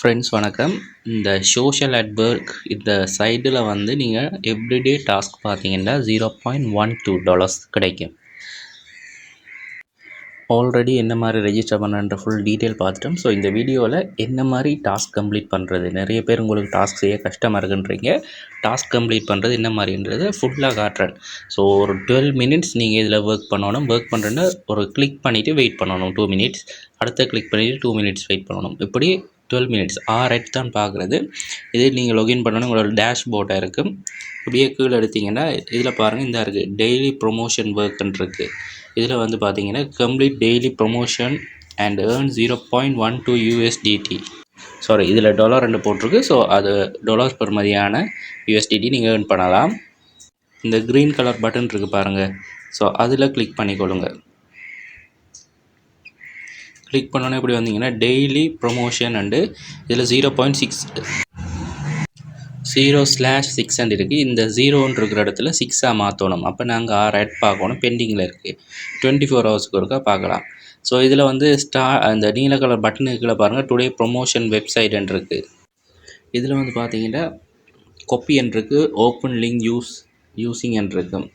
Friends வணக்கம். இந்த social அட்வொர்க் இந்த சைடில் வந்து நீங்கள் எவ்ரிடே டாஸ்க் பார்த்தீங்கன்னா zero point one two dollars கிடைக்கும். ஆல்ரெடி என்ன மாதிரி ரெஜிஸ்டர் பண்ணுன்ற ஃபுல் டீட்டெயில் பார்த்துட்டோம். ஸோ இந்த வீடியோவில் என்ன மாதிரி டாஸ்க் கம்ப்ளீட் பண்ணுறது நிறைய பேர் உங்களுக்கு டாஸ்க் செய்ய கஷ்டமாக இருக்குன்றீங்க. டாஸ்க் கம்ப்ளீட் பண்ணுறது என்ன மாதிரின்றது ஃபுல்லாக காட்டுறேன். ஸோ ஒரு டுவெல் மினிட்ஸ் நீங்கள் இதில் ஒர்க் பண்ணணும். ஒர்க் பண்ணுறேன்னா ஒரு கிளிக் பண்ணிவிட்டு வெயிட் பண்ணணும். டூ மினிட்ஸ் அடுத்த கிளிக் பண்ணிவிட்டு டூ மினிட்ஸ் வெயிட் பண்ணணும். இப்படி டுவெல் மினிட்ஸ் ஆறு தான் பார்க்குறது. இது நீங்கள் லொகின் பண்ணணும் உங்களோட டேஷ் போர்டாக இருக்கும் இப்படியே கீழே எடுத்தீங்கன்னா இதில் பாருங்கள் இந்த இருக்குது டெய்லி ப்ரொமோஷன் ஒர்க்குன்னு இருக்குது இதில் வந்து பார்த்தீங்கன்னா complete daily promotion and earn zero point one two USDT sorry இதில் டாலர் ரெண்டு போட்டிருக்கு. ஸோ அது டாலர்ஸ் பெர் மாதிரியான யூஎஸ்டிடி நீங்கள் ஏர்ன் பண்ணலாம். இந்த க்ரீன் கலர் பட்டன் இருக்குது பாருங்கள் ஸோ அதில் கிளிக் பண்ணிக்கொள்ளுங்கள் கிளிக் பண்ணோன்னே இப்படி வந்தீங்கன்னா டெய்லி ப்ரொமோஷன் அண்டு இதில் zero point six zero slash six and இருக்குது இந்த ஜீரோன்னு இருக்கிற இடத்துல சிக்ஸாக மாற்றணும் அப்போ நாங்கள் ஆறு ஆட் பார்க்கணும். பெண்டிங்கில் இருக்குது டுவெண்ட்டி ஃபோர் ஹவர்ஸ்க்கு ஒருக்கா பார்க்கலாம். ஸோ இதில் வந்து ஸ்டா அந்த நீல கலர் பட்டனுக்கு கீழே பாருங்கள் டுடே ப்ரொமோஷன் வெப்சைட்ன்னு இருக்குது இதில் வந்து பார்த்தீங்கன்னா கொப்பி இருக்குது ஓப்பன் லிங்க் யூஸ் யூஸிங் இருக்கும்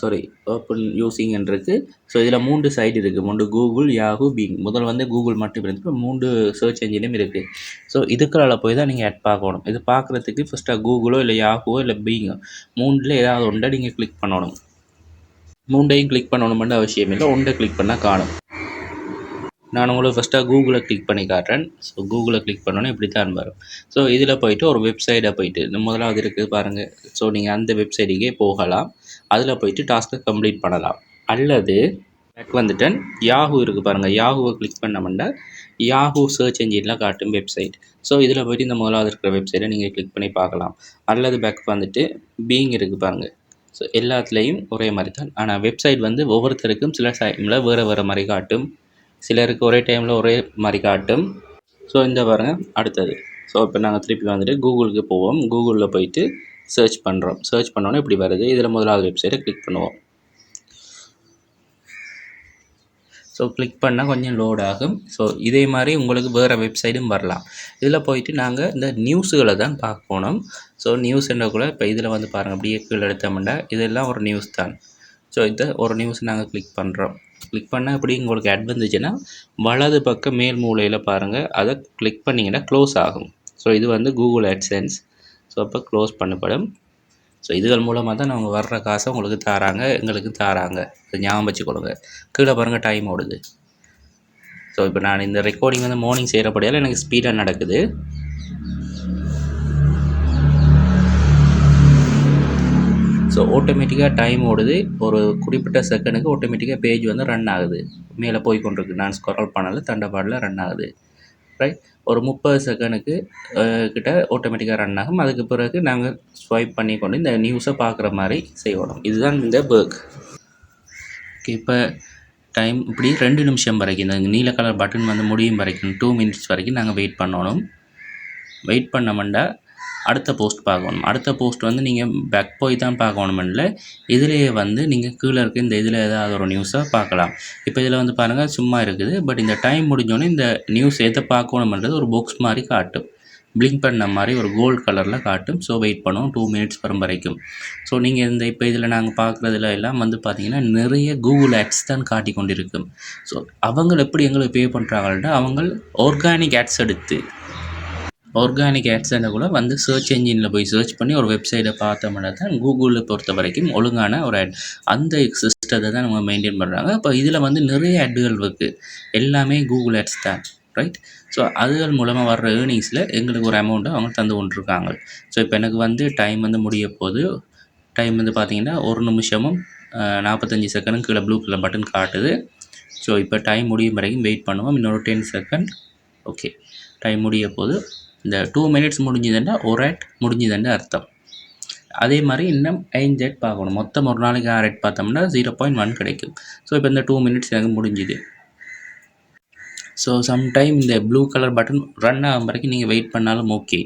சாரி ஓப்பன் யூஸிங் இருக்குது ஸோ இதில் மூன்று சைட் இருக்குது மூன்று கூகுள் யாஹூ பீங் முதல் வந்து கூகுள் மட்டும் இருக்குது மூன்று சர்ச் என்ஜினும் இருக்குது ஸோ இதுக்களால் போய் தான் நீங்கள் ஆட் பார்க்கணும். இது பார்க்குறதுக்கு ஃபஸ்ட்டாக கூகுளோ இல்லை யாஹூவோ இல்லை பீங்கோ மூன்றில் ஏதாவது ஒன்றை நீங்கள் கிளிக் பண்ணணும். மூண்டையும் கிளிக் பண்ணணும்னு அவசியம் இல்லை. ஒன்றை கிளிக் பண்ணால் காணும். நான் உங்களுக்கு ஃபஸ்ட்டாக கூகுளை கிளிக் பண்ணி காட்டுறேன். ஸோ கூகுளை கிளிக் பண்ணோன்னே இப்படி தான் வரும். ஸோ இதில் போயிட்டு ஒரு வெப்சைட்டை போயிட்டு முதலாவது இருக்குது பாருங்கள் ஸோ நீங்கள் அந்த வெப்சைட்டுக்கே போகலாம். அதில் போயிட்டு டாஸ்க்கை கம்ப்ளீட் பண்ணலாம். அல்லது பேக் வந்துட்டேன் யாஹூ இருக்குது பாருங்கள் யாஹூவை கிளிக் பண்ணோம்னா யாஹூ சர்ச் என்ஜின்லாம் காட்டும் வெப்சைட் ஸோ இதில் போயிட்டு இந்த முதலாவது இருக்கிற வெப்சைட்டை நீங்கள் கிளிக் பண்ணி பார்க்கலாம். அல்லது பேக் வந்துட்டு பீங் இருக்குது பாருங்கள் ஸோ எல்லாத்துலேயும் ஒரே மாதிரி தான் ஆனால் வெப்சைட் வந்து ஒவ்வொருத்தருக்கும் சில டைமில் வேறு வேறு மாதிரி காட்டும். சிலருக்கு ஒரே டைமில் ஒரே மாதிரி காட்டும். ஸோ இந்த பாருங்கள் அடுத்தது. ஸோ இப்போ நாங்கள் திருப்பி வந்துட்டு கூகுளுக்கு போவோம். கூகுளில் போயிட்டு சர்ச் பண்ணுறோம் சர்ச் பண்ணோன்னே இப்படி வருது. இதில் முதலாவது வெப்சைட்டை கிளிக் பண்ணுவோம். ஸோ கிளிக் பண்ணால் கொஞ்சம் லோட் ஆகும். ஸோ இதே மாதிரி உங்களுக்கு வேறு வெப்சைட்டும் வரலாம். இதில் போயிட்டு நாங்கள் இந்த நியூஸுகளை தான் பார்க்கணும் ஸோ நியூஸ் கூட இப்போ இதில் வந்து பாருங்கள் அப்படியே கீழே எடுத்தோம்னா இதெல்லாம் ஒரு நியூஸ் தான். ஸோ இதை ஒரு நியூஸ் நாங்கள் கிளிக் பண்ணுறோம் கிளிக் பண்ணால் இப்படி உங்களுக்கு ஆட் வந்துச்சுன்னா வலது பக்கம் மேல் மூலையில் பாருங்கள் அதை கிளிக் பண்ணிங்கன்னா க்ளோஸ் ஆகும். ஸோ இது வந்து கூகுள் அட்சன்ஸ் ஸோ அப்போ க்ளோஸ் பண்ணப்படும். ஸோ இதுகள் மூலமாக தான் அவங்க வர்ற காசை உங்களுக்கு தாராங்க எங்களுக்கு தாராங்க. அது ஞாபகம் வச்சுக்கொள்ளுங்க. கீழே பாருங்கள் டைம் ஓடுது. ஸோ இப்போ நான் இந்த ரெக்கார்டிங் வந்து மார்னிங் செய்கிறபடியால் எனக்கு ஸ்பீடாக நடக்குது. ஸோ ஆட்டோமேட்டிக்காக டைம் ஓடுது. ஒரு குறிப்பிட்ட செகண்டுக்கு ஆட்டோமேட்டிக்காக பேஜ் வந்து ரன் ஆகுது. மேலே போய் கொண்டிருக்கு. நான் ஸ்க்ரால் பண்ணல தண்டப்பாடில் ரன் ஆகுது. ரைட் ஒரு முப்பது செகண்டுக்கு கிட்ட ஆட்டோமேட்டிக்காக ரன் ஆகும். அதுக்கு பிறகு நாங்கள் ஸ்வைப் பண்ணி கொண்டு இந்த நியூஸை பார்க்குற மாதிரி செய்யணும் இதுதான் இந்த பேர்க் ஓகே இப்போ டைம் இப்படி ரெண்டு நிமிஷம் வரைக்கும் இந்த நீல கலர் பட்டன் வந்து முடியும் வரைக்கும் டூ மினிட்ஸ் வரைக்கும் நாங்கள் வெயிட் பண்ணணும். வெயிட் பண்ணோம்னா அடுத்த போஸ்ட் பார்க்கணும். அடுத்த போஸ்ட் வந்து நீங்கள் பேக் போய் தான் பார்க்கணுமில்ல இதிலேயே வந்து நீங்கள் கீழே இருக்க இந்த இதில் ஏதாவது ஒரு நியூஸை பார்க்கலாம். இப்போ இதில் வந்து பாருங்கள் சும்மா இருக்குது. பட் இந்த டைம் முடிஞ்சோடனே இந்த நியூஸ் எதை பார்க்கணுமன்றது ஒரு பாக்ஸ் மாதிரி காட்டும். பிளிங்க் பண்ண மாதிரி ஒரு கோல்டு கலரில் காட்டும். ஸோ வெயிட் பண்ணுவோம். டூ மினிட்ஸ் வரும் வரைக்கும். ஸோ நீங்கள் இந்த இப்போ இதில் நாங்கள் பார்க்குறதுல எல்லாம் வந்து பார்த்திங்கன்னா நிறைய கூகுள் ஆட்ஸ் தான் காட்டி கொண்டிருக்கும் ஸோ அவங்க எப்படி எங்களுக்கு பே பண்ணுறாங்கன்னா அவங்க ஆர்கானிக் ஆட்ஸ் எடுத்து ஆர்கானிக் ஆட்ஸனை கூட வந்து சர்ச் என்ஜினில் போய் சர்ச் பண்ணி ஒரு வெப்சைட்டை பார்த்தோம்னா தான் கூகுளில் பொறுத்த வரைக்கும் ஒழுங்கான ஒரு ஆட் அந்த சிஸ்டத்தை தான் நம்ம மெயின்டைன் பண்ணுறாங்க இப்போ இதில் வந்து நிறைய ஆட்கள் இருக்குது எல்லாமே கூகுள் ஆட்ஸ் தான். ரைட் ஸோ அதுகள் மூலமாக வர்ற ஏர்னிங்ஸில் எங்களுக்கு ஒரு அமௌண்ட்டை அவங்க தந்து கொண்டிருக்காங்க. ஸோ இப்போ எனக்கு வந்து டைம் வந்து முடிய போது டைம் வந்து பார்த்திங்கன்னா ஒரு நிமிஷமும் நாற்பத்தஞ்சி செகண்டும் கீழே ப்ளூ கலர் பட்டன் காட்டுது. ஸோ இப்போ டைம் முடியும் வரைக்கும் வெயிட் பண்ணுவோம். இன்னொரு டென் செகண்ட் ஓகே டைம் முடிய போது இந்த டூ மினிட்ஸ் முடிஞ்சுதுன்னா ஒரு ஆட் முடிஞ்சுதுன்னு அர்த்தம். அதே மாதிரி இன்னும் ஐந்து ஆட் பார்க்கணும். மொத்தம் ஒரு நாளைக்கு ஆறு ஆட் பார்த்தோம்னா ஜீரோ பாயிண்ட் ஒன் கிடைக்கும். ஸோ இப்போ இந்த டூ மினிட்ஸ் எனக்கு முடிஞ்சுது. ஸோ சம்டைம் இந்த ப்ளூ கலர் பட்டன் ரன் ஆகும் வரைக்கும் நீங்கள் வெயிட் பண்ணாலும் ஓகே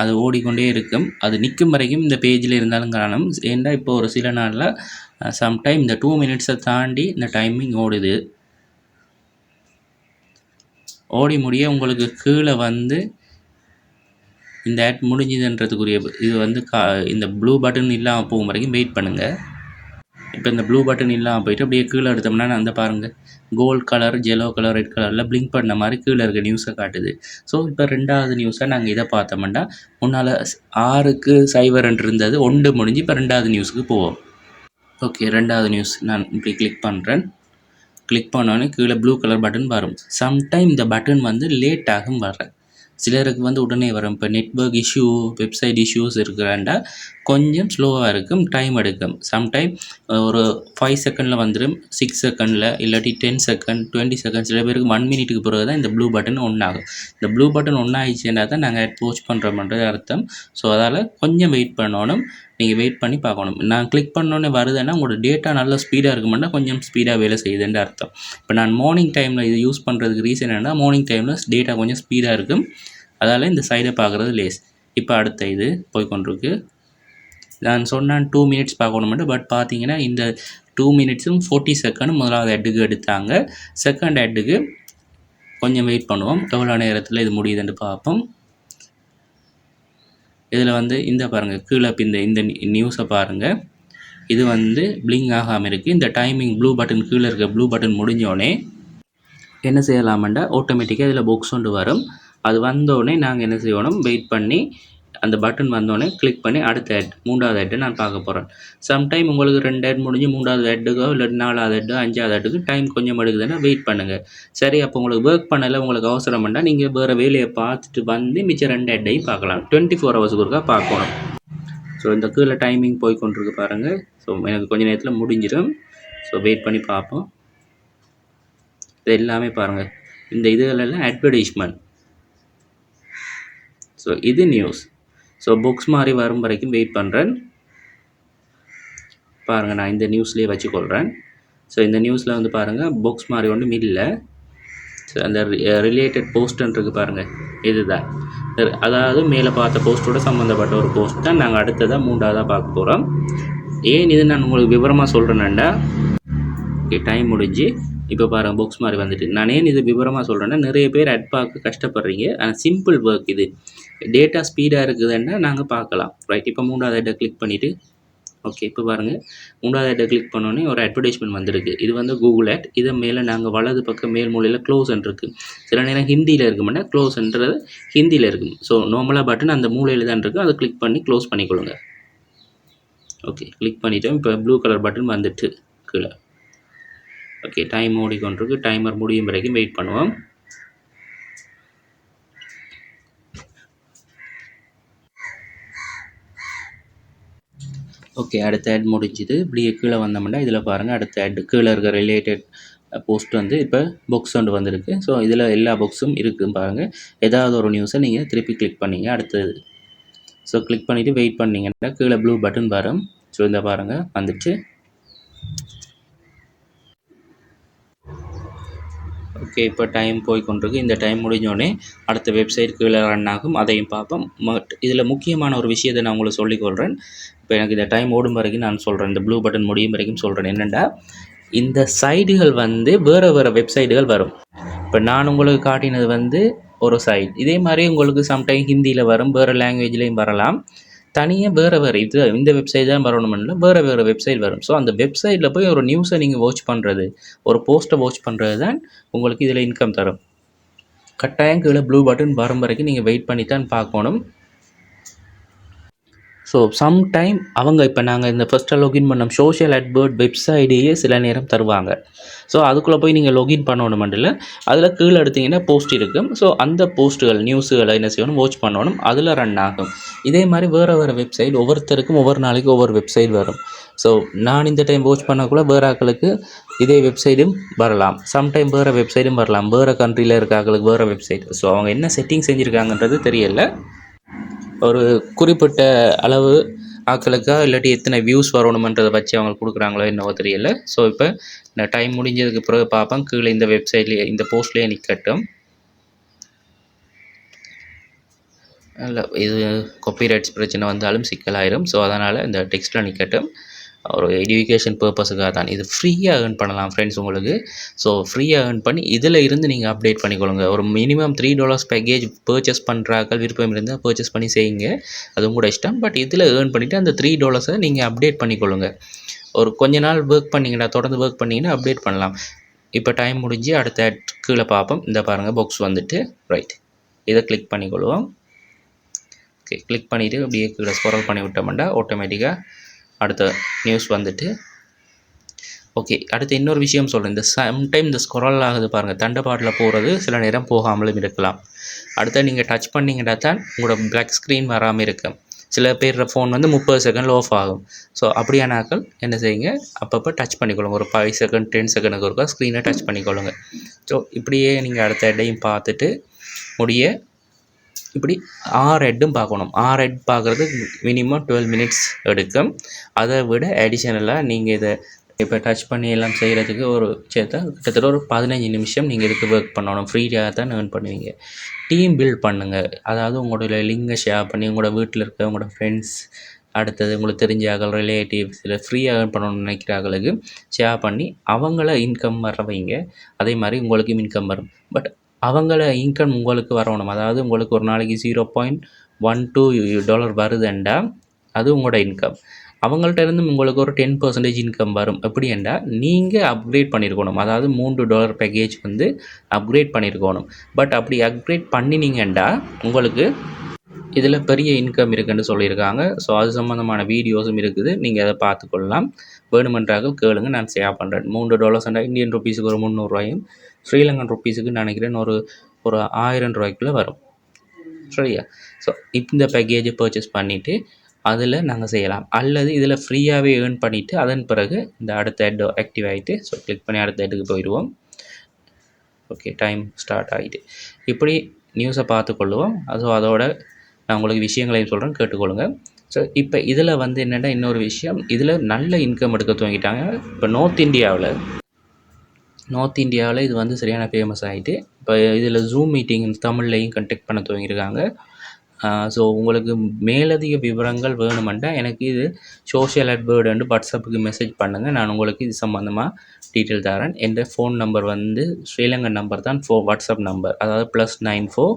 அது ஓடிக்கொண்டே இருக்கும். அது நிற்கும் வரைக்கும் இந்த பேஜில் இருந்தாலும் காரணம் ஏன்னா இப்போ ஒரு சில நாளில் சம்டைம் இந்த டூ மினிட்ஸை தாண்டி இந்த டைமிங் ஓடுது. ஓடி முடிய உங்களுக்கு கீழே வந்து இந்த ஆட் முடிஞ்சுதுன்றதுக்குரிய இது வந்து கா இந்த ப்ளூ பட்டன் இல்லாமல் போகும் வரைக்கும் வெயிட் பண்ணுங்கள் இப்போ இந்த ப்ளூ பட்டன் இல்லாமல் போயிட்டு அப்படியே கீழே எடுத்தோம்னா அந்த பாருங்கள் gold colour yellow colour red கலரில் பிளிங்க் பண்ண மாதிரி கீழே இருக்க நியூஸை காட்டுது. ஸோ இப்போ ரெண்டாவது நியூஸை நாங்கள் இதை பார்த்தோம்னா முன்னால் ஆறுக்கு சைபர்ன்ட்டு இருந்தது ஒன்று முடிஞ்சு இப்போ ரெண்டாவது நியூஸுக்கு போவோம். ஓகே ரெண்டாவது நியூஸ் நான் இப்படி கிளிக் பண்ணுறேன் கிளிக் பண்ணோன்னே கீழே ப்ளூ கலர் பட்டன் வரும். சம்டைம் இந்த பட்டன் வந்து லேட் ஆகும் வர சிலருக்கு வந்து உடனே வரும். இப்போ நெட்வொர்க் இஷ்யூ வெப்சைட் இஷ்யூஸ் இருக்கிறாண்டா கொஞ்சம் ஸ்லோவாக இருக்கும் டைம் எடுக்கும். சம்டைம் ஒரு ஃபைவ் செகண்டில் வந்துடும் சிக்ஸ் செகண்டில் இல்லாட்டி டென் செகண்ட் டுவெண்ட்டி செகண்ட் சில பேருக்கு ஒன் மினிட்டுக்கு பிறகு தான் இந்த ப்ளூ பட்டன் ஒன் ஆகும். இந்த ப்ளூ பட்டன் ஒன் ஆயிடுச்சுன்னா தான் நாங்கள் போஸ்ட் பண்ணுறோம்ன்றது அர்த்தம். ஸோ அதால் கொஞ்சம் வெயிட் பண்ணணும். நீங்கள் வெயிட் பண்ணி பார்க்கணும். நான் கிளிக் பண்ணோன்னே வருதுன்னா உங்களோட டேட்டா நல்ல ஸ்பீடாக இருக்குமென்னா கொஞ்சம் ஸ்பீடாக வேலை செய்யுதுன்ற அர்த்தம். இப்போ நான் மார்னிங் டைமில் இது யூஸ் பண்ணுறதுக்கு ரீசன் என்னென்னா மார்னிங் டைமில் டேட்டா கொஞ்சம் ஸ்பீடாக இருக்கும். அதால் இந்த சைடை பார்க்குறது லேஸ் இப்போ அடுத்த இது போய்கொண்டிருக்கு நான் சொன்னேன் டூ மினிட்ஸ் பார்க்கணுமெண்டு பட் பார்த்தீங்கன்னா இந்த டூ மினிட்ஸும் ஃபோர்ட்டி செகண்டும் முதலாவது ஹெட்டுக்கு எடுத்தாங்க. செகண்ட் ஹெட்டுக்கு கொஞ்சம் வெயிட் பண்ணுவோம். எவ்வளோ நேரத்தில் இது முடியுதுன்னு பார்ப்போம். இதில் வந்து இந்த பாருங்கள் கீழே இந்த இந்த நியூஸை பாருங்கள் இது வந்து பிளிங் ஆகாமல் இருக்குது இந்த டைமிங் ப்ளூ பட்டன் கீழே இருக்க ப்ளூ பட்டன் முடிஞ்சோடனே என்ன செய்யலாமண்டா ஆட்டோமேட்டிக்காக இதில் புக்ஸ் ஒன்று வரும். அது வந்தோடனே நாங்கள் என்ன செய்யணும்? வெயிட் பண்ணி அந்த பட்டன் வந்தோடனே கிளிக் பண்ணி அடுத்த ஆட் மூன்றாவது ஆட்டை நான் பார்க்க போகிறேன் சம்டைம் உங்களுக்கு ரெண்டு ஆட் முடிஞ்சு மூன்றாவது ஆட்டுக்கோ இல்லை நாலாவது ஆட்டோ அஞ்சாவது ஹெட்டுக்கு டைம் கொஞ்சம் எடுக்குதுன்னா வெயிட் பண்ணுங்கள் சரி அப்போ உங்களுக்கு ஒர்க் பண்ணலை உங்களுக்கு அவசரம் பண்ணால் நீங்கள் வேறு வேலையை பார்த்துட்டு வந்து மிச்சம் ரெண்டு ஆட்டையும் பார்க்கலாம். டுவெண்ட்டி ஃபோர் ஹவர்ஸுக்கு ஒருக்கா பார்க்கணும். ஸோ இந்த கீழே டைமிங் போய் கொண்டிருக்கு பாருங்கள் ஸோ எனக்கு கொஞ்சம் நேரத்தில் முடிஞ்சிடும். ஸோ வெயிட் பண்ணி பார்ப்போம். இது எல்லாமே பாருங்கள் இந்த இதுகளெல்லாம் அட்வர்டைஸ்மெண்ட் ஸோ இது நியூஸ் ஸோ புக்ஸ் மாதிரி வரும் வரைக்கும் வெயிட் பண்ணுறேன் பாருங்கள் நான் இந்த நியூஸ்லேயே வச்சுக்கொள்கிறேன் ஸோ இந்த நியூஸில் வந்து பாருங்கள் புக்ஸ் மாதிரி ஒன்றும் இல்லை. ஸோ அந்த ரிலேட்டட் போஸ்ட்ன்றது பாருங்கள் இதுதான். தான் அதாவது மேலே பார்த்த போஸ்ட்டோட சம்மந்தப்பட்ட ஒரு போஸ்ட் தான் நாங்கள் அடுத்ததாக மூன்றாவதாக பார்க்க போகிறோம் ஏன் இது நான் உங்களுக்கு விவரமாக சொல்கிறேன்னாண்டா ஓகே டைம் முடிஞ்சு. இப்போ பாருங்கள் புக்ஸ் மாதிரி வந்துட்டு நான் ஏன் இது விவரமாக சொல்கிறேன்னா நிறைய பேர் அட் பார்க்க கஷ்டப்படுறீங்க. ஆனால் சிம்பிள் ஒர்க் இது. டேட்டா ஸ்பீடாக இருக்குதுன்னா நாங்கள் பார்க்கலாம். ரைட் இப்போ மூணாவது ஐட்டை கிளிக் பண்ணிவிட்டு ஓகே இப்போ பாருங்கள் மூணாவது ஐட்டை கிளிக் பண்ணோன்னே ஒரு அட்வர்டைஸ்மெண்ட் வந்திருக்கு. இது வந்து கூகுள் ஆட் இதை மேலே நாங்கள் வலது பக்கம் மேல் மூலையில் க்ளோஸ்ன்னு இருக்குது சில நேரம் ஹிந்தியில் இருக்குமெண்டா க்ளோஸ்ன்றது ஹிந்தியில் இருக்கும். ஸோ நார்மலாக பட்டன் அந்த மூலையில் தான் இருக்கும் அதை கிளிக் பண்ணி க்ளோஸ் பண்ணிக்கொள்ளுங்க. ஓகே கிளிக் பண்ணிவிட்டோம் இப்போ ப்ளூ கலர் பட்டன் வந்துட்டு கீழே. Okay time ஓடிக்கொண்டிருக்கு. டைமர் முடியும் வரைக்கும் வெயிட் பண்ணுவோம். ஓகே அடுத்த ஆட் முடிஞ்சுது. இப்படியே கீழே வந்தோம்னா இதில் பாருங்கள் அடுத்த ஆட் கீழே இருக்க ரிலேட்டட் போஸ்ட் வந்து இப்போ புக்ஸ் ஒன்று வந்திருக்கு. ஸோ இதில் எல்லா புக்ஸும் இருக்குது பாருங்கள் ஏதாவது ஒரு நியூஸை நீங்கள் திருப்பி கிளிக் பண்ணிங்க அடுத்தது. ஸோ கிளிக் பண்ணிவிட்டு வெயிட் பண்ணீங்கன்னா கீழே ப்ளூ பட்டன் வரும். ஸோ இந்த பாருங்கள் வந்துடுச்சு ஓகே இப்போ டைம் போய் கொண்டிருக்கு இந்த டைம் முடிஞ்சோடனே அடுத்த வெப்சைட் கீழே ரன் ஆகும். அதையும் பார்ப்போம். பட் இதில் முக்கியமான ஒரு விஷயத்தை நான் உங்களுக்கு சொல்லிக்கொள்கிறேன் இப்போ எனக்கு இந்த டைம் ஓடும் வரைக்கும் நான் சொல்கிறேன் இந்த ப்ளூ பட்டன் முடியும் வரைக்கும் சொல்கிறேன் என்னென்னா இந்த சைடுகள் வந்து வேறு வேறு வெப்சைட்டுகள் வரும். இப்போ நான் உங்களுக்கு காட்டினது வந்து ஒரு சைட் இதே மாதிரி உங்களுக்கு சம்டைம் ஹிந்தியில் வரும். வேறு லாங்குவேஜ்லேயும் வரலாம். தனியாக வேறு வேறு இது இந்த வெப்சைட் தான் வரணும்னு வேறு வேறு வெப்சைட் வரும். ஸோ அந்த வெப்சைட்டில் போய் ஒரு நியூஸை நீங்கள் வாட்ச் பண்ணுறது ஒரு போஸ்ட்டை வாட்ச் பண்ணுறது தான் உங்களுக்கு இதில் இன்கம் தரும். கட்டாயம் கீழே ப்ளூ பட்டன் வரும் வரைக்கும் நீங்கள் வெயிட் பண்ணி தான் பார்க்கணும். ஸோ சம்டைம் அவங்க இப்போ நாங்கள் இந்த ஃபஸ்ட்டாக லாகின் பண்ணோம். சோஷியல் அட்வர்ட் வெப்சைட்டையே சில நேரம் தருவாங்க. ஸோ அதுக்குள்ளே போய் நீங்கள் லாகின் பண்ணணும் இல்லை அதில் கீழே எடுத்தீங்கன்னா போஸ்ட் இருக்கும். ஸோ அந்த போஸ்ட்டுகள் நியூஸுகளை என்ன செய்யணும்? வாட்ச் பண்ணணும். அதில் ரன் ஆகும். இதே மாதிரி வேறு வேறு வெப்சைட் ஒவ்வொருத்தருக்கும் ஒவ்வொரு நாளைக்கு ஒவ்வொரு வெப்சைட் வரும். ஸோ நான் இந்த டைம் வாட்ச் பண்ணக்குள்ள வேறு ஆக்களுக்கு இதே வெப்சைட்டும் வரலாம். சம்டைம் வேறு வெப்சைட்டும் வரலாம். வேறு கண்ட்ரியில் இருக்க ஆக்களுக்கு வேறு வெப்சைட் ஸோ அவங்க என்ன செட்டிங் செஞ்சுருக்காங்கன்றது தெரியல. ஒரு குறிப்பிட்ட அளவு ஆக்களுக்கா இல்லாட்டி எத்தனை வியூஸ் வரணுமன்றதை வச்சு அவங்க கொடுக்குறாங்களோ என்னவோ தெரியல. ஸோ இப்போ நான் டைம் முடிஞ்சதுக்கு பிறகு பார்ப்பேன் கீழே இந்த வெப்சைட்லேயே இந்த போஸ்ட்லேயே நிற்கட்டும் இல்லை இது காப்பிரைட்ஸ் பிரச்சனை வந்தாலும் சிக்கலாயிரும். ஸோ அதனால் இந்த டெக்ஸ்ட்டில் நிற்கட்டும் ஒரு எஜுகேஷன் பர்பஸுக்காக தான். இது ஃப்ரீயாக ஏர்ன் பண்ணலாம் ஃப்ரெண்ட்ஸ் உங்களுக்கு. ஸோ ஃப்ரீயாக ஏர்ன் பண்ணி இதில் இருந்து நீங்கள் அப்டேட் பண்ணிக்கொள்ளுங்க. ஒரு minimum three dollars package purchase பண்ணுறாக்கள் விருப்பம் இருந்தால் பர்ச்சேஸ் பண்ணி செய்யுங்க. அது உங்களோட இஷ்டம். பட் இதில் ஏர்ன் பண்ணிவிட்டு அந்த த்ரீ டாலர்ஸை நீங்கள் அப்டேட் பண்ணிக்கொள்ளுங்க. ஒரு கொஞ்ச நாள் ஒர்க் பண்ணிங்கன்னா தொடர்ந்து ஒர்க் பண்ணிங்கன்னா அப்டேட் பண்ணலாம். இப்போ டைம் முடிஞ்சு அடுத்த கீழே பார்ப்போம். இந்த பாருங்கள் பாக்ஸ் வந்துட்டு ரைட் இதை கிளிக் பண்ணிக்கொள்வோம். ஓகே கிளிக் பண்ணிவிட்டு அப்படியே கீழே ஸ்க்ரோல் பண்ணி விட்டோம்னா ஆட்டோமேட்டிக்காக அடுத்த நியூஸ் வந்துட்டு. ஓகே அடுத்து இன்னொரு விஷயம் சொல்கிறேன் இந்த சம்டைம் இந்த ஸ்கொரல் ஆகுது பாருங்கள் தண்டபாட்டில் போகிறது சில நேரம் போகாமலும் இருக்கலாம். அடுத்து நீங்கள் டச் பண்ணிங்கன்னா தான் உங்களோட பிளாக் ஸ்க்ரீன் வராமல் இருக்கும். சில பேர் ஃபோன் வந்து முப்பது செகண்ட் ஆஃப் ஆகும். ஸோ அப்படியானாக்கள் என்ன செய்யுங்க? அப்பப்போ டச் பண்ணிக்கொள்ளுங்க. ஒரு ஃபைவ் செகண்ட் டென் செகண்டுக்கு ஒருக்கா ஸ்க்ரீனை டச் பண்ணிக்கொள்ளுங்க. ஸோ இப்படியே நீங்கள் அடுத்த இடையும் பார்த்துட்டு முடிய இப்படி ஆறு ஹெட்டும் பார்க்கணும். ஆறு ஹெட் பார்க்குறது மினிமம் டுவெல் மினிட்ஸ் எடுக்கும். அதை விட அடிஷனலாக நீங்கள் இதை இப்போ டச் பண்ணி எல்லாம் செய்கிறதுக்கு ஒரு சேர்த்தா கிட்டத்தட்ட ஒரு பதினஞ்சு நிமிஷம் நீங்கள் இதுக்கு ஒர்க் பண்ணணும். ஃப்ரீயாக தான் ஏர்ன் பண்ணுவீங்க. டீம் பில்ட் பண்ணுங்கள் அதாவது உங்களோட லிங்கை ஷேர் பண்ணி உங்களோட வீட்டில் இருக்க உங்களோட ஃப்ரெண்ட்ஸ் அடுத்தது உங்களுக்கு தெரிஞ்சாக்கள் ரிலேட்டிவ்ஸ் இல்லை ஃப்ரீயாக ஏர்ன் பண்ணணும்னு நினைக்கிறாங்களுக்கு ஷேர் பண்ணி அவங்கள இன்கம் வர வைங்க. அதே மாதிரி உங்களுக்கும் இன்கம் வரும். பட் அவங்கள இன்கம் உங்களுக்கு வரணும். அதாவது உங்களுக்கு ஒரு நாளைக்கு zero point one two dollar வருதுண்டா அது உங்களோட இன்கம் அவங்கள்ட்ட இருந்து உங்களுக்கு ஒரு டென் பர்சன்டேஜ் இன்கம் வரும். எப்படி என்றால் நீங்கள் அப்கிரேட் பண்ணியிருக்கணும் அதாவது மூன்று டாலர் பேக்கேஜ் வந்து அப்கிரேட் பண்ணியிருக்கணும் பட் அப்படி அப்கிரேட் பண்ணினீங்கண்டா உங்களுக்கு இதில் பெரிய இன்கம் இருக்குன்னு சொல்லியிருக்காங்க. ஸோ அது சம்மந்தமான வீடியோஸும் இருக்குது. நீங்கள் அதை பார்த்துக்கொள்ளலாம். வேணுமென்றாக கேளுங்க. நான் ஷேர் பண்ணுறேன் மூன்று டாலர்ஸ் இண்டியன் ருபீஸுக்கு ஒரு முந்நூறுரூவாயும் ஸ்ரீலங்கன் ருப்பீஸுக்கு நினைக்கிறேன் ஒரு ஒரு ஆயிரம் ரூபாய்க்குள்ளே வரும். சரியா? ஸோ இந்த பேக்கேஜை பர்ச்சேஸ் பண்ணிவிட்டு அதில் நாங்கள் செய்யலாம். அல்லது இதில் ஃப்ரீயாகவே ஏர்ன் பண்ணிவிட்டு அதன் பிறகு இந்த அடுத்த ஹெட் ஆக்டிவ் ஆகிட்டு ஸோ கிளிக் பண்ணி அடுத்த ஹெட்டுக்கு போயிடுவோம். ஓகே டைம் ஸ்டார்ட் ஆகிட்டு இப்படி நியூஸை பார்த்துக்கொள்ளுவோம். ஸோ அதோட நான் உங்களுக்கு விஷயங்களையும் சொல்கிறேன் கேட்டுக்கொள்ளுங்கள் ஸோ இப்போ இதில் வந்து என்னென்னா இன்னொரு விஷயம். இதில் நல்ல இன்கம் எடுக்க துவங்கிட்டாங்க. இப்போ நார்த் இந்தியாவில் நார்த் இந்தியாவில் இது வந்து சரியான ஃபேமஸ் ஆகிட்டு இப்போ இதில் ஜூம் மீட்டிங் தமிழ்லையும் கண்டெக்ட் பண்ண துவங்கியிருக்காங்க. ஸோ உங்களுக்கு மேலதிக விவரங்கள் வேணுமெண்டா எனக்கு இது சோஷியல் அட்வேர்டு வாட்ஸ்அப்புக்கு மெசேஜ் பண்ணுங்கள் நான் உங்களுக்கு இது சம்மந்தமாக டீட்டெயில் தரேன். என் ஃபோன் நம்பர் வந்து ஸ்ரீலங்கன் நம்பர் தான் ஃபோ வாட்ஸ்அப் நம்பர் அதாவது plus nine four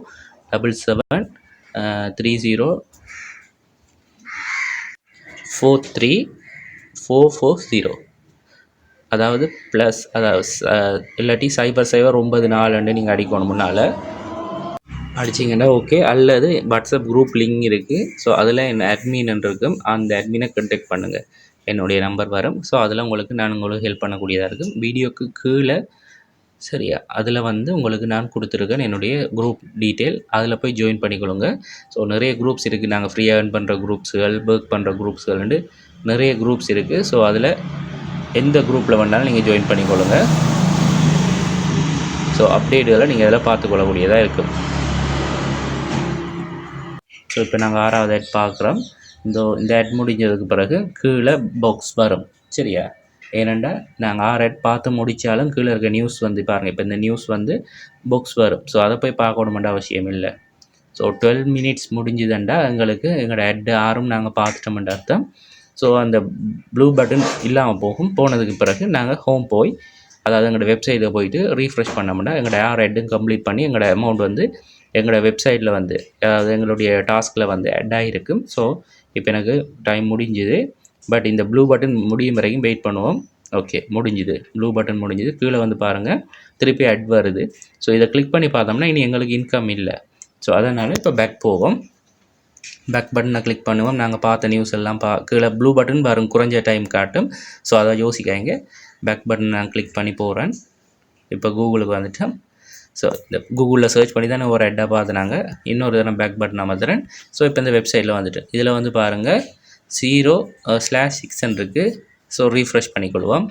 double seven three zero four three four four zero அதாவது ப்ளஸ் அதாவது இல்லாட்டி சைபர் சைபர் ஒன்பது நாலுன்னு நீங்கள் அடிக்கணும் முன்னால். அடிச்சிங்கன்னா ஓகே அல்லது வாட்ஸ்அப் குரூப் லிங்க் இருக்குது ஸோ அதில் என் அட்மின் இருக்கும். அந்த அட்மினை கண்டெக்ட் பண்ணுங்கள் என்னுடைய நம்பர் வரும். ஸோ அதில் உங்களுக்கு நான் உங்களுக்கு ஹெல்ப் பண்ணக்கூடியதாக இருக்கும். வீடியோக்கு கீழே சரியா அதில் வந்து உங்களுக்கு நான் கொடுத்துருக்கேன் என்னுடைய குரூப் டீட்டெயில் அதில் போய் ஜாயின் பண்ணிக்கொள்ளுங்க. ஸோ நிறைய குரூப்ஸ் இருக்குது நாங்கள் ஃப்ரீயாக ஏர்ன் பண்ணுற குரூப்ஸுகள் ஒர்க் பண்ணுற குரூப்ஸுகள்ண்டு நிறைய குரூப்ஸ் இருக்குது ஸோ அதில் எந்த குரூப்பில் வேணாலும் நீங்கள் ஜாயின் பண்ணிக்கொள்ளுங்க. ஸோ அப்டேட்டுகளை நீங்கள் இதில் பார்த்துக்கொள்ளக்கூடியதாக இருக்கும். ஸோ இப்போ நாங்கள் ஆறாவது ஆட் பார்க்குறோம். இந்த இந்த ஆட் முடிஞ்சதுக்கு பிறகு கீழே பாக்ஸ் வரும். சரியா? ஏனெண்டா நாங்கள் ஆறு ஆட் பார்த்து முடித்தாலும் கீழே இருக்க நியூஸ் வந்து பாருங்கள் இப்போ இந்த நியூஸ் வந்து பாக்ஸ் வரும். ஸோ அதை போய் பார்க்கணுமெண்ட அவசியம் இல்லை. ஸோ டுவெல் மினிட்ஸ் முடிஞ்சுதுண்டா. எங்களுக்கு எங்களோட ஆட் ஆறும் நாங்கள் பார்த்துட்டோம்ன்ற அர்த்தம். ஸோ அந்த ப்ளூ பட்டன் இல்லாமல் போகும். போனதுக்கு பிறகு நாங்கள் ஹோம் போய் அதாவது எங்களோட வெப்சைட்டில் போயிட்டு ரீஃப்ரெஷ் பண்ணோம்னா எங்களோட ஆறு ஹெட்டும் கம்ப்ளீட் பண்ணி எங்களோட அமௌண்ட் வந்து எங்களோட வெப்சைட்டில் வந்து அதாவது எங்களுடைய டாஸ்கில் வந்து ஆட் ஆகிருக்கும். ஸோ இப்போ எனக்கு டைம் முடிஞ்சுது. பட் இந்த ப்ளூ பட்டன் முடியும் வரைக்கும் வெயிட் பண்ணுவோம். ஓகே முடிஞ்சுது. ப்ளூ பட்டன் முடிஞ்சுது. கீழே வந்து பாருங்கள் திருப்பி அட் வருது. ஸோ இதை கிளிக் பண்ணி பார்த்தோம்னா இனி எங்களுக்கு இன்கம் இல்லை. ஸோ அதனால் இப்போ பேக் போவோம். பேக் பட்டனை கிளிக் பண்ணுவோம். நாங்கள் பார்த்த நியூஸ் எல்லாம் பா கீழே ப்ளூ பட்டன் வரும். குறைஞ்ச டைம் காட்டும். ஸோ அதை யோசிக்காங்க பேக் பட்டன் நான் கிளிக் பண்ணி போகிறேன் இப்போ கூகுளுக்கு வந்துட்டேன் ஸோ இந்த கூகுளில் சர்ச் பண்ணி தான் ஒரு ஹெட்டாக பார்த்துனாங்க. இன்னொரு தடவை பேக் பட்டன் அமர்த்துறேன். ஸோ இப்போ இந்த வெப்சைட்டில் வந்துட்டு இதில் வந்து பாருங்கள் ஜீரோ ஸ்லாஷ் uh, சிக்ஸ்ன்னு இருக்குது ஸோ ரீஃப்ரெஷ் பண்ணிக்கொள்வோம்.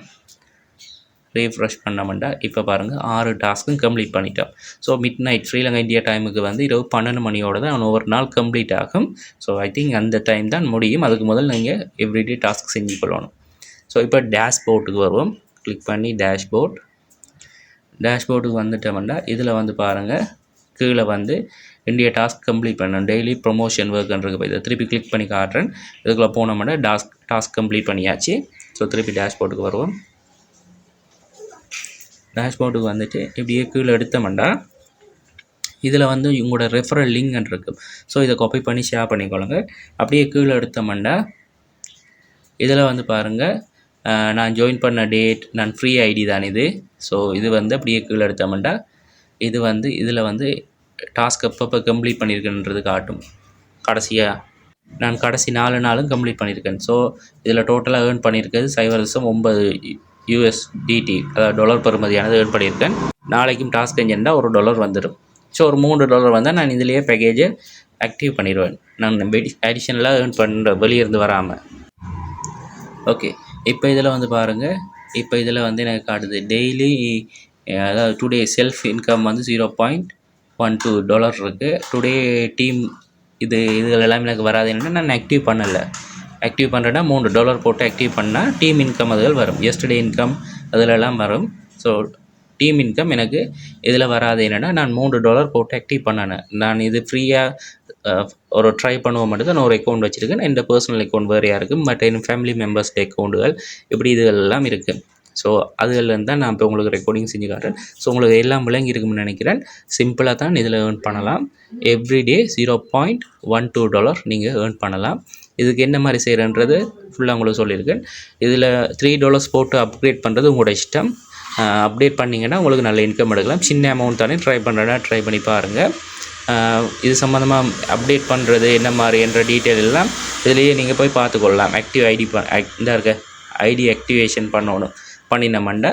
ரீஃப்ரெஷ் பண்ணமெண்டா இப்போ பாருங்கள் ஆறு டாஸ்க்கும் கம்ப்ளீட் பண்ணிட்டோம். So midnight Sri Lanka India டைமுக்கு வந்து இரவு பன்னெண்டு மணியோட தான் ஒவ்வொரு நாள் கம்ப்ளீட் ஆகும். ஸோ ஐ திங்க் அந்த டைம் தான் முடியும். அதுக்கு முதல் நீங்கள் எவ்ரிடே டாஸ்க் செஞ்சு கொள்ளணும். ஸோ இப்போ டேஷ்போர்ட்டுக்கு வருவோம். கிளிக் பண்ணி டேஷ்போர்ட் டேஷ்போர்ட்டுக்கு வந்துட்டோம்னா இதில் வந்து பாருங்கள் கீழே வந்து இந்திய டாஸ்க் கம்ப்ளீட் பண்ணணும். டெய்லி ப்ரொமோஷன் ஒர்க்ன்றது இதை திருப்பி கிளிக் பண்ணி காட்டுறேன். இதுக்குள்ளே போனோம்னா டாஸ்க் டாஸ்க் கம்ப்ளீட் பண்ணியாச்சு. ஸோ திருப்பி டேஷ்போர்ட்டுக்கு வருவோம். டேஷ்போர்டுக்கு வந்துட்டு இப்படியே கீழே எடுத்தோம்னா இதில் வந்து உங்களோட ரெஃபரல் லிங்க் இருக்கும் ஸோ இதை காப்பி பண்ணி ஷேர் பண்ணிக்கொள்ளுங்க. அப்படியே கீழே எடுத்தோம்னா இதில் வந்து பாருங்கள் நான் ஜாயின் பண்ண டேட் நான் ஃப்ரீ ஐடி தான் இது. ஸோ இது வந்து அப்படியே கீழே எடுத்தோம்னா இது வந்து இதில் வந்து டாஸ்க் எப்பப்போ கம்ப்ளீட் பண்ணியிருக்கேன்றது காட்டும். கடைசியாக நான் கடைசி நாலு நாளும் கம்ப்ளீட் பண்ணியிருக்கேன் ஸோ இதில் டோட்டலாக ஏர்ன் பண்ணியிருக்கிறது சைவர் ஒன்பது. யூஎஸ்டிடி அதாவது டாலர் பெறுமதியானது ஏர்ன் பண்ணியிருக்கேன். நாளைக்கும் டாஸ்க் செஞ்சேன்டா ஒரு டாலர் வந்துடும் ஸோ ஒரு மூணு டாலர் வந்தால் நான் இதிலேயே பேக்கேஜை ஆக்டிவ் பண்ணிடுவேன். நான் அடிஷனலாக ஏர்ன் பண்ணுற வெளியிருந்து வராமல் ஓகே இப்போ இதில் வந்து பாருங்கள் இப்போ இதில் வந்து எனக்கு காட்டுது. டெய்லி அதாவது டுடே செல்ஃப் இன்கம் வந்து zero point one two dollar இருக்குது டுடே டீம் இது இதுகள் எல்லாமே எனக்கு வராது. என்னென்னா நான் ஆக்டிவ் பண்ணலை. ஆக்டிவ் பண்ணுறேன்னா மூணு டாலர் போட்டு ஆக்டிவ் பண்ணால் டீம் இன்கம் அதுகள் வரும். எஸ்டர்டே இன்கம் அதிலெல்லாம் வரும். ஸோ டீம் இன்கம் எனக்கு இதில் வராது. என்னென்னா நான் மூன்று டாலர் போட்டு ஆக்டிவ் பண்ணினேன் நான் இது ஃப்ரீயாக ஒரு ட்ரை பண்ணுவோம் மட்டும் தான் நான் ஒரு அக்கௌண்ட் வச்சுருக்கேன். இந்த பர்சனல் அக்கௌண்ட் வேறையாக இருக்குது பட் என் ஃபேமிலி மெம்பர்ஸ் அக்கௌண்ட்டுகள் இப்படி இதுகள் எல்லாம் இருக்குது ஸோ அதுலேருந்து தான் நான் இப்போ உங்களுக்கு ரெக்கார்டிங் செஞ்சு காட்டுறேன். ஸோ உங்களுக்கு எல்லாம் விளங்கி இருக்கும்னு நினைக்கிறேன். சிம்பிளாக தான் இதில் ஏர்ன் பண்ணலாம். Everyday zero point one two dollar நீங்கள் ஏர்ன் பண்ணலாம். இதுக்கு என்ன மாதிரி செய்கிறன்றது ஃபுல்லாக உங்களுக்கு சொல்லியிருக்கேன். இதில் த்ரீ டாலர்ஸ் போட்டு அப்கிரேட் பண்ணுறது உங்களோட இஷ்டம். அப்டேட் பண்ணிங்கன்னா உங்களுக்கு நல்ல இன்கம் எடுக்கலாம். சின்ன அமௌண்ட் தானே ட்ரை பண்ணுறேன்னா ட்ரை பண்ணி பாருங்கள் இது சம்மந்தமாக அப்டேட் பண்ணுறது என்ன மாதிரி என்ற டீட்டெயில் எல்லாம் இதுலேயே நீங்கள் போய் பார்த்துக்கொள்ளலாம். ஆக்டிவ் ஐடி ப இதாக இருக்க ஐடி ஆக்டிவேஷன் பண்ணணும். பண்ணினோம்னா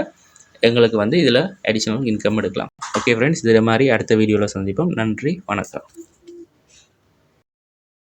எங்களுக்கு வந்து இதில் அடிஷ்னல் இன்கம் எடுக்கலாம். ஓகே ஃப்ரெண்ட்ஸ் இதே மாதிரி அடுத்த வீடியோவில் சந்திப்போம். நன்றி வணக்கம்.